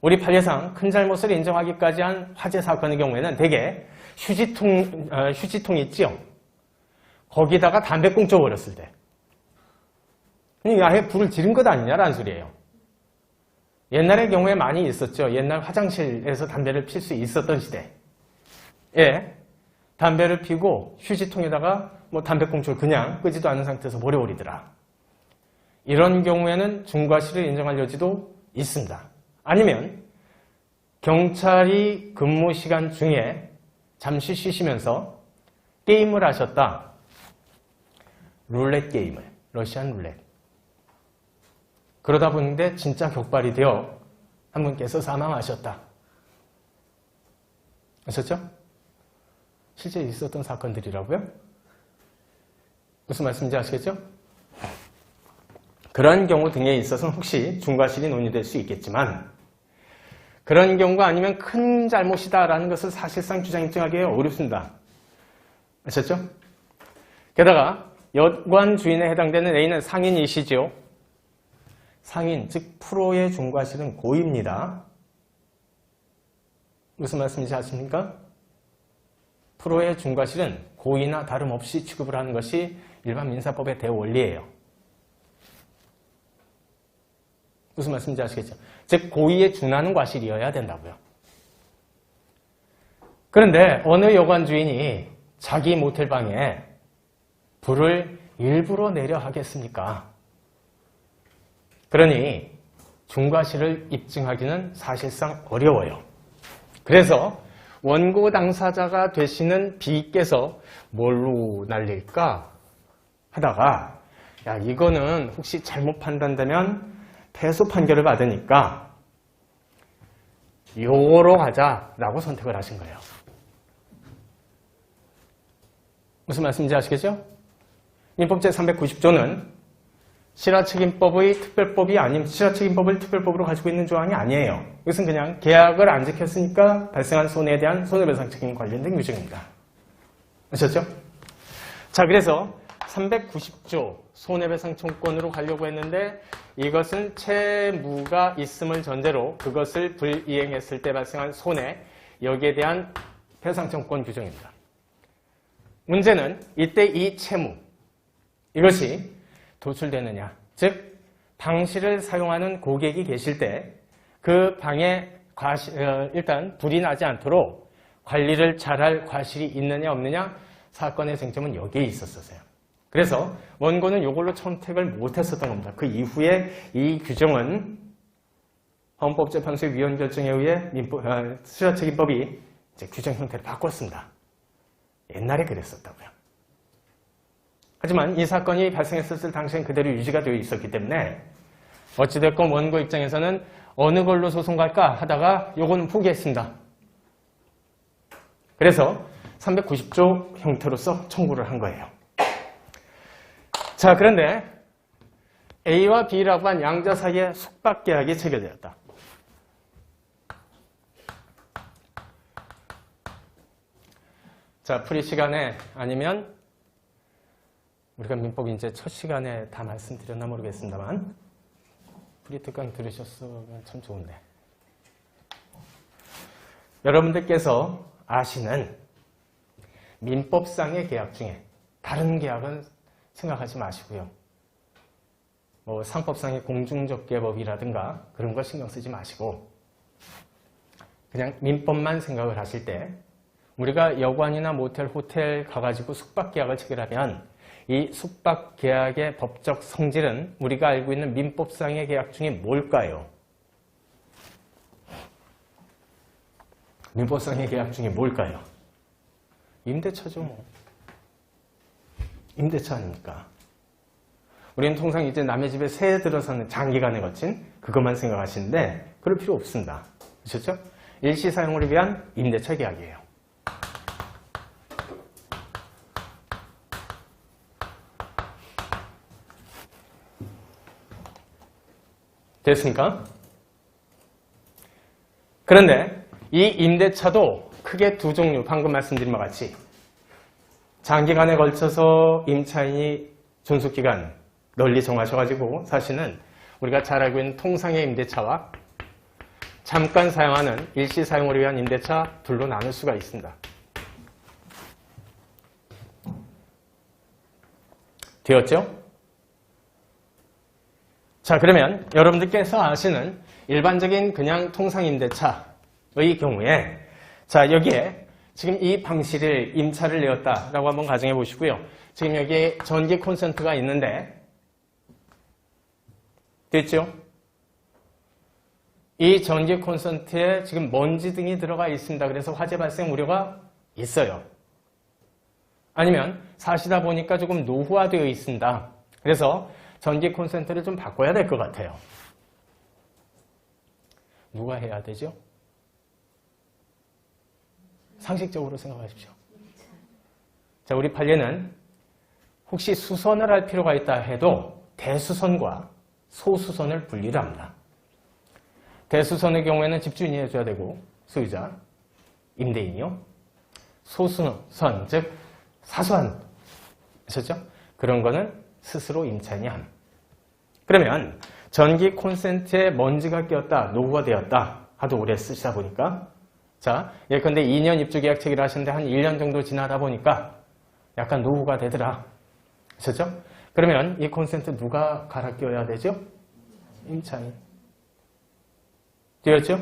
우리 판례상 큰 잘못을 인정하기까지 한 화재 사건의 경우에는 대개 휴지통, 어, 휴지통 있지요? 거기다가 담배 꽁초 버렸을 때. 그러니까 아예 불을 지른 것 아니냐라는 소리예요. 옛날의 경우에 많이 있었죠. 옛날 화장실에서 담배를 필 수 있었던 시대. 예. 담배를 피고 휴지통에다가 뭐 담배꽁초를 그냥 끄지도 않은 상태에서 버려버리더라. 이런 경우에는 중과실을 인정할 여지도 있습니다. 아니면 경찰이 근무 시간 중에 잠시 쉬시면서 게임을 하셨다. 룰렛 게임을, 러시안 룰렛. 그러다 보는데 진짜 격발이 되어 한 분께서 사망하셨다. 아셨죠? 실제 있었던 사건들이라고요? 무슨 말씀인지 아시겠죠? 그런 경우 등에 있어서는 혹시 중과실이 논의될 수 있겠지만 그런 경우가 아니면 큰 잘못이다라는 것을 사실상 주장 입증하기 어렵습니다. 아셨죠? 게다가 여관 주인에 해당되는 A는 상인이시죠. 상인, 즉 프로의 중과실은 고입니다. 무슨 말씀인지 아십니까? 프로의 중과실은 고의나 다름없이 취급을 하는 것이 일반 민사법의 대원리예요. 무슨 말씀인지 아시겠죠? 즉 고의에 준하는 과실이어야 된다고요. 그런데 어느 여관 주인이 자기 모텔 방에 불을 일부러 내려 하겠습니까? 그러니 중과실을 입증하기는 사실상 어려워요. 그래서 원고 당사자가 되시는 B께서 뭘로 날릴까 하다가 야 이거는 혹시 잘못 판단되면 패소 판결을 받으니까 요거로 가자라고 선택을 하신 거예요. 무슨 말씀인지 아시겠죠? 민법 제390조는 실화책임법의 특별법이 아닌 실화책임법을 특별법으로 가지고 있는 조항이 아니에요. 이것은 그냥 계약을 안 지켰으니까 발생한 손해에 대한 손해배상 책임 관련된 규정입니다. 아셨죠? 자, 그래서 390조 손해배상 청권으로 가려고 했는데 이것은 채무가 있음을 전제로 그것을 불이행했을 때 발생한 손해 여기에 대한 배상 청권 규정입니다. 문제는 이때 이 채무 이것이 도출되느냐. 즉, 방실을 사용하는 고객이 계실 때 그 방에 과시, 어, 일단 불이 나지 않도록 관리를 잘할 과실이 있느냐 없느냐 사건의 쟁점은 여기에 있었어요. 그래서 원고는 이걸로 선택을 못했었던 겁니다. 그 이후에 이 규정은 헌법재판소의 위헌 결정에 의해 어, 수사책임법이 규정 형태를 바꿨습니다. 옛날에 그랬었다고요. 하지만 이 사건이 발생했었을 당시엔 그대로 유지가 되어 있었기 때문에 어찌됐건 원고 입장에서는 어느 걸로 소송 갈까 하다가 요거는 포기했습니다. 그래서 390조 형태로서 청구를 한 거예요. 자, 그런데 A와 B라고 한 양자 사이에 숙박계약이 체결되었다. 자, 풀이 시간에 아니면 우리가 민법 이제 첫 시간에 다 말씀드렸나 모르겠습니다만 프리 특강 들으셨으면 참 좋은데 여러분들께서 아시는 민법상의 계약 중에 다른 계약은 생각하지 마시고요. 뭐 상법상의 공중적 계법이라든가 그런 거 신경 쓰지 마시고 그냥 민법만 생각을 하실 때 우리가 여관이나 모텔, 호텔 가가지고 숙박 계약을 체결하면 이 숙박 계약의 법적 성질은 우리가 알고 있는 민법상의 계약 중에 뭘까요? 민법상의 계약 중에 뭘까요? 임대차죠, 뭐. 임대차 아닙니까? 우리는 통상 이제 남의 집에 새 들어서는 장기간에 거친 그것만 생각하시는데 그럴 필요 없습니다. 그렇죠? 일시 사용을 위한 임대차 계약이에요. 됐습니까? 그런데 이 임대차도 크게 두 종류, 방금 말씀드린 바와 같이 장기간에 걸쳐서 임차인이 존속기간 널리 정하셔가지고 사실은 우리가 잘 알고 있는 통상의 임대차와 잠깐 사용하는 일시 사용을 위한 임대차 둘로 나눌 수가 있습니다. 되었죠? 자, 그러면 여러분들께서 아시는 일반적인 그냥 통상임대차의 경우에 자, 여기에 지금 이 방실을 임차를 내었다라고 한번 가정해 보시고요. 지금 여기에 전기 콘센트가 있는데 됐죠? 이 전기 콘센트에 지금 먼지 등이 들어가 있습니다. 그래서 화재 발생 우려가 있어요. 아니면 사시다 보니까 조금 노후화되어 있습니다. 그래서 전기 콘센트를 좀 바꿔야 될 것 같아요. 누가 해야 되죠? 상식적으로 생각하십시오. 자, 우리 판례는 혹시 수선을 할 필요가 있다 해도 대수선과 소수선을 분리를 합니다. 대수선의 경우에는 집주인이 해줘야 되고 소유자, 임대인이요. 소수선, 즉 사소한 아셨죠? 그런 거는 스스로 임차인이 함. 그러면 전기 콘센트에 먼지가 끼었다, 노후가 되었다 하도 오래 쓰시다 보니까 자, 예컨대 2년 입주 계약 체결 하시는데 한 1년 정도 지나다 보니까 약간 노후가 되더라. 아셨죠? 그러면 이 콘센트 누가 갈아 끼워야 되죠? 임차인. 되었죠?